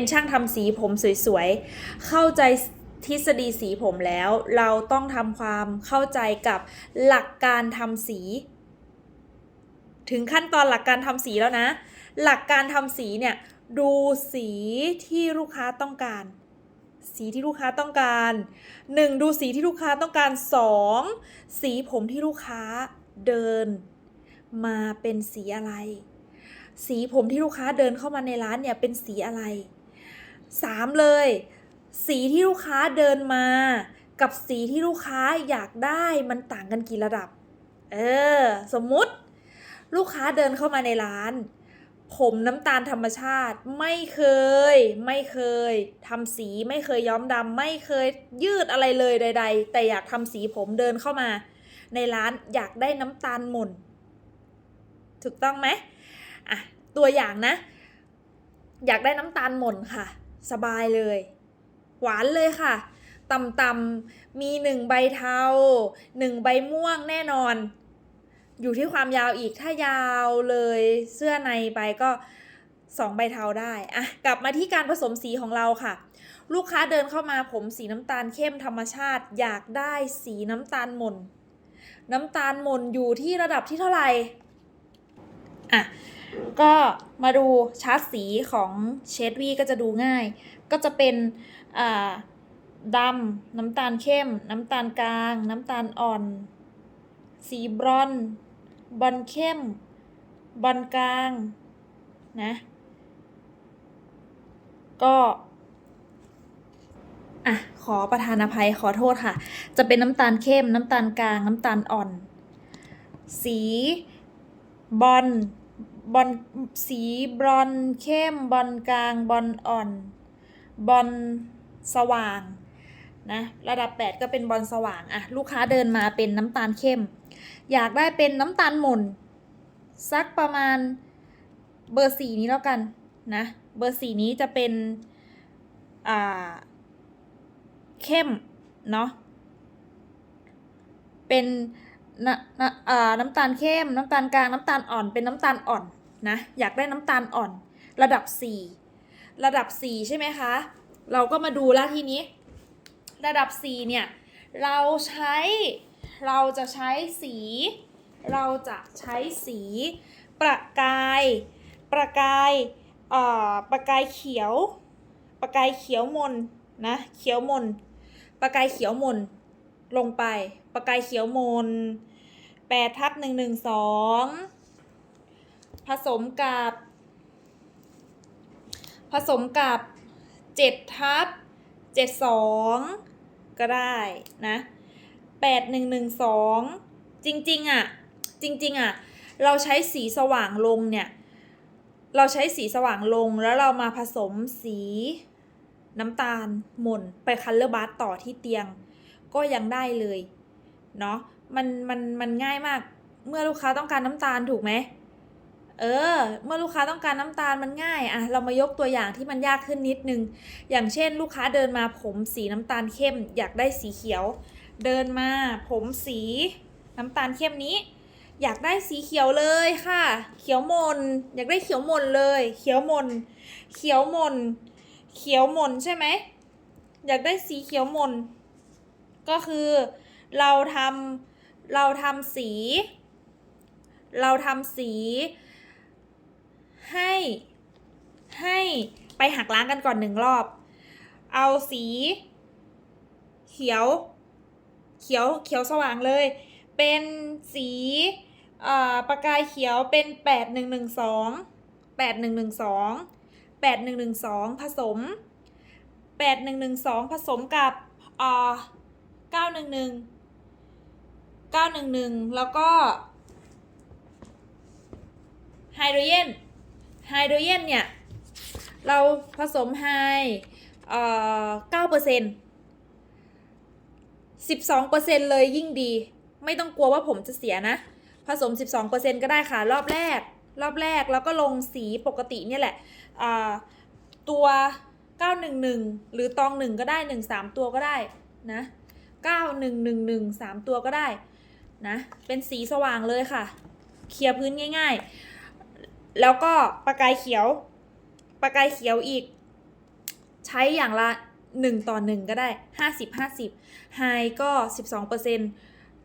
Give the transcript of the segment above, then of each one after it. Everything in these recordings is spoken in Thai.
เป็นช่างทำสีผมสวยๆ เข้าใจทฤษฎีสีผมแล้ว เราต้องทำความเข้าใจกับหลักการทำสี ถึงขั้นตอนหลักการทำสีแล้วนะ หลักการทำสีเนี่ยดูสีที่ลูกค้าต้องการ สีที่ลูกค้าต้องการ 1. ดูสีที่ลูกค้าต้องการ 2. สีผมที่ลูกค้าเดิน มาเป็นสีอะไร สีผมที่ลูกค้าเดินเข้ามาในร้านเนี่ยเป็นสีอะไร 3. เลย สีที่ลูกค้าเดินมา กับสีที่ลูกค้าอยากได้มันต่างกันกี่ระดับ เออ สมมุติ ลูกค้าเดินเข้ามาในร้าน ผมน้ำตาลธรรมชาติไม่เคย ไม่เคยทำสีไม่เคยย้อมดำไม่เคยยืดอะไรเลยใด ๆ แต่อยากทำสีผมเดินเข้ามา ในร้านอยากได้น้ำตาลหม่นถูกต้องไหมอะตัวอย่างนะ อยากได้น้ำตาลหม่นค่ะ สบายเลย หวานเลยค่ะต่ำๆมีหนึ่งใบเทาหนึ่งใบม่วงแน่นอน อยู่ที่ความยาวอีกถ้ายาวเลยเสื้อในไปก็สองใบเทาได้อะกลับมาที่การผสมสีของเราค่ะ ลูกค้าเดินเข้ามาผมสีน้ำตาลเข้มธรรมชาติ อยากได้สีน้ำตาลหม่นน้ำตาลหม่นอยู่ที่ระดับที่เท่าไหร่ อะก็มาดูชาร์ตสีของเชดวีก็จะดูง่าย ก็จะเป็นอ่าดำน้ำตาลเข้ม น้ำตาลกลาง น้ำตาลอ่อน สีบรอนบอลเข้ม บอลกลางนะก็อะขอประทานอภัยขอโทษค่ะ จะเป็นน้ำตาลเข้ม น้ำตาลกลาง น้ำตาลอ่อน สีบอล บอลสีบรอนเข้มบอลกลางบอลอ่อน บอลสว่างนะระดับ 8 ก็เป็นบอลสว่างอะลูกค้าเดินมาเป็นน้ำตาลเข้ม อยากได้เป็นน้ำตาลหม่นสักประมาณเบอร์สี่นี้แล้วกันนะเบอร์สี่นี้จะเป็นอ่าเข้มเนาะเป็นนะนะอ่าน้ำตาลเข้ม น้ำตาลกลางน้ำตาลอ่อนเป็นน้ำตาลอ่อน นะอยากได้น้ำตาลอ่อนระดับสี่ระดับสี่ใช่ไหมคะ เราก็มาดูแล้วทีนี้ ระดับสี่เนี่ย เราใช้เราจะใช้สี เราจะใช้สี ประกาย ประกายเอ่อประกายเขียว ประกายเขียวมนนะเขียวมน ประกายเขียวมนลงไป ประกายเขียวมนแปดทับหนึ่งหนึ่งสอง ผสมกับ ผสมกับเจ็ดทับเจ็ดสองก็ได้นะแปดหนึ่งหนึ่งสองจริงๆอะจริงๆอะเราใช้สีสว่างลงเนี่ย เราใช้สีสว่างลงแล้วเรามาผสมสีน้ำตาลหม่นไปคัลเลอร์บัสต่อที่เตียง ก็ยังได้เลย เนาะมันมันมันง่ายมากเมื่อลูกค้าต้องการน้ำตาลถูกไหม เออ เมื่อลูกค้าต้องการน้ำตาลมันง่ายอะเรามายกตัวอย่างที่มันยากขึ้นนิดนึง อย่างเช่น ลูกค้าเดินมาผมสีน้ำตาลเข้ม อยากได้สีเขียว เดินมาผมสีน้ำตาลเข้มนี้ อยากได้สีเขียวเลยค่ะ เขียวมน อยากได้เขียวมนเลย เขียวมน เขียวมน เขียวมนใช่ไหม อยากได้สีเขียวมน ก็คือเราทำเราทำสี เราทำสี ให้ให้ไปหักล้างกันก่อนหนึ่งรอบ เอาสี เขียว เขียวเขียวสว่างเลย เป็นสีประกายเขียวเป็นแปดหนึ่งหนึ่งสองแปดหนึ่งหนึ่งสองแปดหนึ่งหนึ่งสองผสมแปดหนึ่งหนึ่งสองผสมกับเก้าหนึ่งหนึ่งเก้าหนึ่งหนึ่งแล้วก็ไฮโดรเจน ไฮโดรเจนเนี่ย เราผสมไฮเอ่อเก้าเปอร์เซ็นต์12%เปอร์เซ็นต์เลยยิ่งดี ไม่ต้องกลัวว่าผมจะเสียนะ ผสม12%ก็ได้ค่ะ รอบแรก รอบแรกแล้วก็ลงสีปกติเนี่ยแหละอ่าตัว911หรือตอง1ก็ได้1 3ตัวก็ได้นะ9111 3ตัวก็ได้นะ เป็นสีสว่างเลยค่ะ เคลียร์พื้นง่าย ๆ แล้วก็ประกายเขียว ประกายเขียวอีก ใช้อย่างละ 1 ต่อ 1 ก็ได้ 50 50 High ก็ 12เปอร์เซ็นต์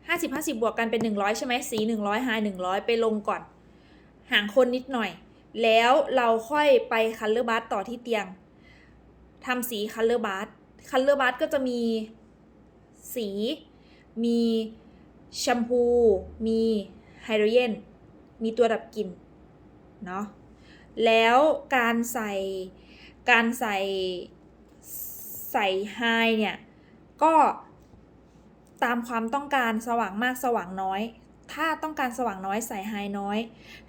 50 50 บวกกันเป็น 100 ใช่ไหมสี 100 High 100 ไปลงก่อน ห่างคนนิดหน่อย แล้วเราค่อยไปคัลเลอร์บัสต่อที่เตียงทำสีคัลเลอร์บัสคัลเลอร์บัสก็จะมีสี มีแชมพู มีไฮโดรเจน มีตัวดับกลิ่น เนาะแล้วการใส่การใส่ใส่ไฮเนี่ยก็ตามความต้องการสว่างมากสว่างน้อย ถ้าต้องการสว่างน้อยใส่ไฮน้อย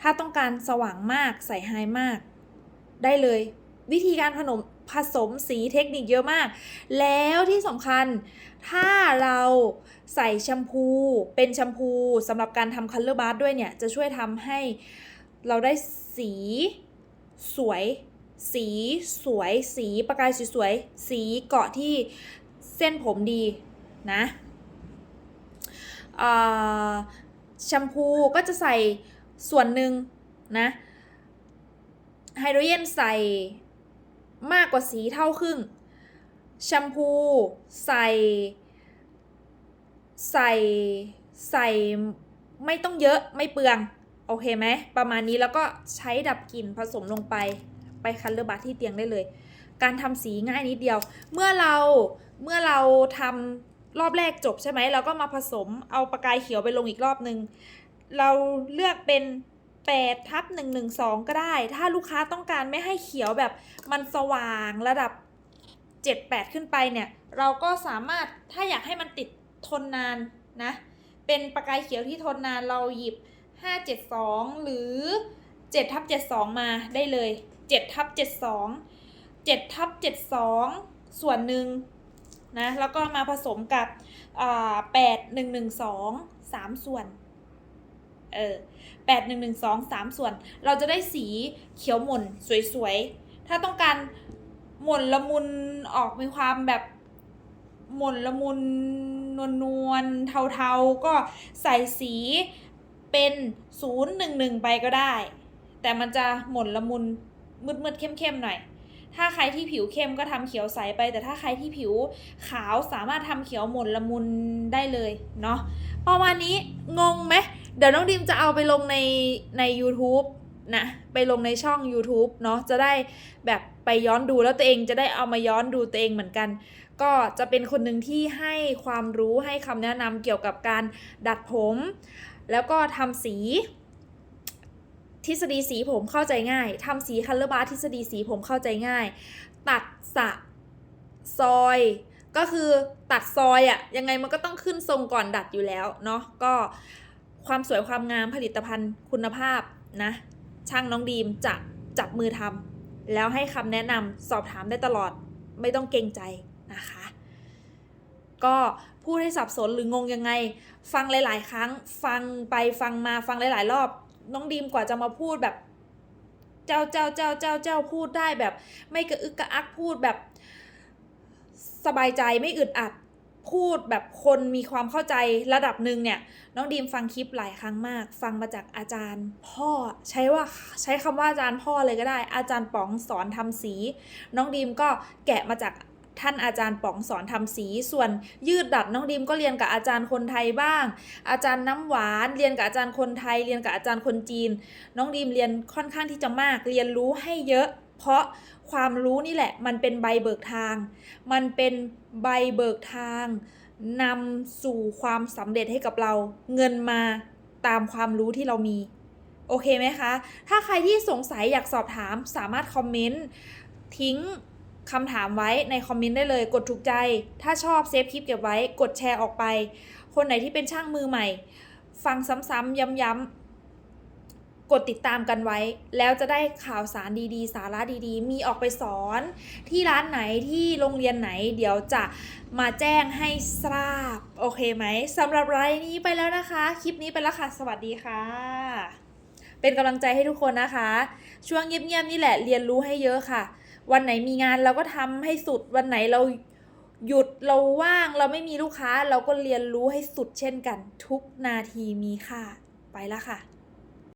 ถ้าต้องการสว่างมากใส่ไฮมาก ได้เลย วิธีการผนมผสมสีเทคนิคเยอะมาก แล้วที่สำคัญ ถ้าเราใส่แชมพูเป็นแชมพูสำหรับการทำคัลเลอร์บาร์ด้วยเนี่ย จะช่วยทำให้ เราได้สีสวย สีสวย สีประกายสวยๆสีเกาะที่เส้นผมดีนะแชมพูก็จะใส่ส่วนหนึ่งนะไฮโดรเจนใส่มากกว่าสีเท่าครึ่งแชมพูใส่ ใส่ใส่ไม่ต้องเยอะไม่เปลือง โอเคไหมประมาณนี้แล้วก็ใช้ดับกลิ่นผสมลงไปไปคัลเลอร์บัตที่เตียงได้เลย การทำสีง่ายนิดเดียว เมื่อเราเมื่อเราทำรอบแรกจบใช่ไหมเราก็มาผสมเอาประกายเขียวไปลงอีกรอบนึง เราเลือกเป็น8ทับ112 ก็ได้ ถ้าลูกค้าต้องการไม่ให้เขียวแบบมันสว่างระดับ 7-8 ขึ้นไปเนี่ย เราก็สามารถถ้าอยากให้มันติดทนนานนะ เป็นประกายเขียวที่ทนนานเราหยิบ 572 หรือ7ทับ72 มาได้เลย7ทับ72 7ทับ72 ส่วนหนึ่งนะแล้วก็มาผสมกับอ่า8 1 1 2 3ส่วนเออแปดหนึ่งหนึ่งสองสามส่วน เราจะได้สีเขียวหม่นสวยๆ ถ้าต้องการหม่นละมุนออกมีความแบบหม่นละมุนนวลนวลๆเทาๆ ก็ใส่สี เป็นศูนย์หนึ่งหนึ่งไปก็ได้ แต่มันจะหม่นละมุนมืดๆเข้มๆหน่อย ถ้าใครที่ผิวเข้มก็ทำเขียวใสไป แต่ถ้าใครที่ผิวขาวสามารถทำเขียวหม่นละมุนได้เลยเนาะประมาณนี้งงไหมเดี๋ยวน้องดิมจะเอาไปลงในใน YouTube นะไปลงในช่อง YouTube เนาะจะได้แบบไปย้อนดูแล้วตัวเองจะได้เอามาย้อนดูตัวเองเหมือนกัน ก็จะเป็นคนหนึ่งที่ให้ความรู้ให้คำแนะนำเกี่ยวกับการดัดผม แล้วก็ทำสี ทฤษฎีสีผมเข้าใจง่ายทำสีคัลเลอร์บาร์ทฤษฎีสีผมเข้าใจง่าย ตัดสะซอย ก็คือตัดซอยอะยังไงมันก็ต้องขึ้นทรงก่อนดัดอยู่แล้วเนาะก็ความสวยความงามผลิตภัณฑ์คุณภาพนะช่างน้องดีมจะจับมือทำแล้วให้คำแนะนำสอบถามได้ตลอดไม่ต้องเกรงใจนะคะ ก็ พูดให้สับสนหรืองงยังไง ฟังหลาย ๆ ครั้ง ฟังไปฟังมาฟังหลาย ๆ รอบ น้องดีมกว่าจะมาพูดแบบ เจ้าเจ้าเจ้าเจ้าเจ้าพูดได้แบบ ไม่กระอึกกระอักพูดแบบ สบายใจไม่อึดอัดพูดแบบคนมีความเข้าใจระดับหนึ่งเนี่ย น้องดีมฟังคลิปหลายครั้งมาก ฟังมาจากอาจารย์ พ่อใช้ว่าใช้คำว่าอาจารย์พ่อเลยก็ได้ อาจารย์ป๋องสอนทำสี น้องดีมก็แกะมาจาก ท่านอาจารย์ป๋องสอนทำสี ส่วนยืดดัดน้องดีมก็เรียนกับอาจารย์คนไทยบ้าง อาจารย์น้ำหวานเรียนกับอาจารย์คนไทย เรียนกับอาจารย์คนจีน น้องดีมเรียนค่อนข้างที่จะมาก เรียนรู้ให้เยอะ เพราะความรู้นี่แหละ มันเป็นใบเบิกทาง มันเป็นใบเบิกทางนำสู่ความสำเร็จให้กับเรา เงินมาตามความรู้ที่เรามี โอเคไหมคะ ถ้าใครที่สงสัยอยากสอบถามสามารถคอมเมนต์ทิ้ง คำถามไว้ในคอมเมนต์ได้เลย กดถูกใจ ถ้าชอบเซฟคลิปเก็บไว้ กดแชร์ออกไป คนไหนที่เป็นช่างมือใหม่ ฟังซ้ำๆย้ำๆ กดติดตามกันไว้ แล้วจะได้ข่าวสารดีๆ สาระดีๆ มีออกไปสอน ที่ร้านไหนที่โรงเรียนไหน เดี๋ยวจะมาแจ้งให้ทราบ โอเคไหมสำหรับรายนี้ไปแล้วนะคะ คลิปนี้ไปแล้วค่ะ สวัสดีค่ะ เป็นกำลังใจให้ทุกคนนะคะ ช่วงเงียบๆนี่แหละเรียนรู้ให้เยอะค่ะ วันไหนมีงานเราก็ทำให้สุด วันไหนเราหยุดเราว่างเราไม่มีลูกค้าเราก็เรียนรู้ให้สุดเช่นกัน ทุกนาทีมีค่าไปแล้วค่ะ